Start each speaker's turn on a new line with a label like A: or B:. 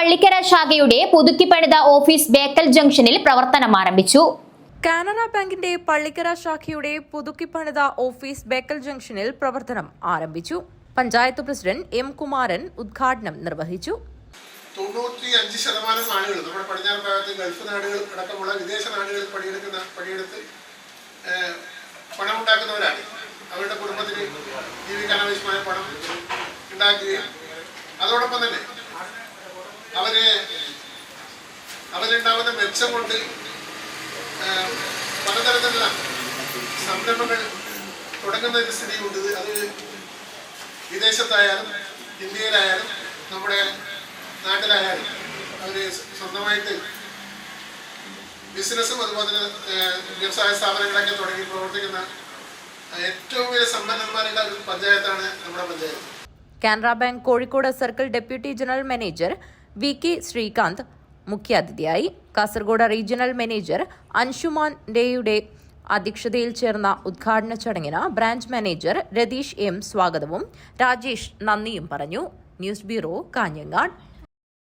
A: പള്ളിക്കര ശാഖയുടെ പുതുക്കിപ്പണിത ഓഫീസ് ബേക്കൽ ജംഗ്ഷനിൽ പ്രവർത്തനം ആരംഭിച്ചു.
B: കാനറ ബാങ്കിന്റെ പള്ളിക്കര ശാഖയുടെ പുതുക്കിപ്പണിത ഓഫീസ് ബേക്കൽ ജംഗ്ഷനിൽ പ്രവർത്തനം ആരംഭിച്ചു. പഞ്ചായത്ത് പ്രസിഡന്റ് എം കുമാരൻ ഉദ്ഘാടനം നിർവഹിച്ചു.
C: തൊണ്ണൂറ്റി അഞ്ച് ശതമാനം ആളുകൾ നമ്മുടെ പടിഞ്ഞാറ് ഭാഗത്ത് ഗൾഫ് നാടുകൾ അടക്കമുള്ള വിദേശ നാടുകളിൽ പണിയെടുക്കുന്ന പണിയെടുത്ത് പണമുണ്ടാക്കുന്നവരാണ്. അവരുടെ കുടുംബത്തിന് ജീവിക്കാനാവശ്യമായ പണം ഉണ്ടാക്കുകയും അതോടൊപ്പം തന്നെ അവരുണ്ടാകുന്ന മെച്ചം കൊണ്ട് പലതരത്തിലുള്ള സംരംഭങ്ങൾ തുടങ്ങുന്ന ഒരു സ്ഥിതിയുണ്ട്. അത് വിദേശത്തായാലും ഇന്ത്യയിലായാലും നമ്മുടെ നാട്ടിലായാലും അവർ സ്വന്തമായിട്ട് ബിസിനസ്സും അതുപോലെ തന്നെ വ്യവസായ സ്ഥാപനങ്ങളൊക്കെ തുടങ്ങി പ്രവർത്തിക്കുന്ന ഏറ്റവും വലിയ സമ്പന്നന്മാരുടെ ഒരു പഞ്ചായത്താണ് നമ്മുടെ panchayat.
B: Canara bank Kozhikode circle deputy general manager V K Srikanth മുഖ്യാതിഥിയായി കാസർഗോഡ് റീജിയണൽ മാനേജർ അൻഷുമാൻ ഡേയുടെ അധ്യക്ഷതയിൽ ചേർന്ന ഉദ്ഘാടന ചടങ്ങിന് ബ്രാഞ്ച് മാനേജർ രതീഷ് എം സ്വാഗതവും രാജേഷ് നന്ദിയും പറഞ്ഞു. News bureau Kanhangad.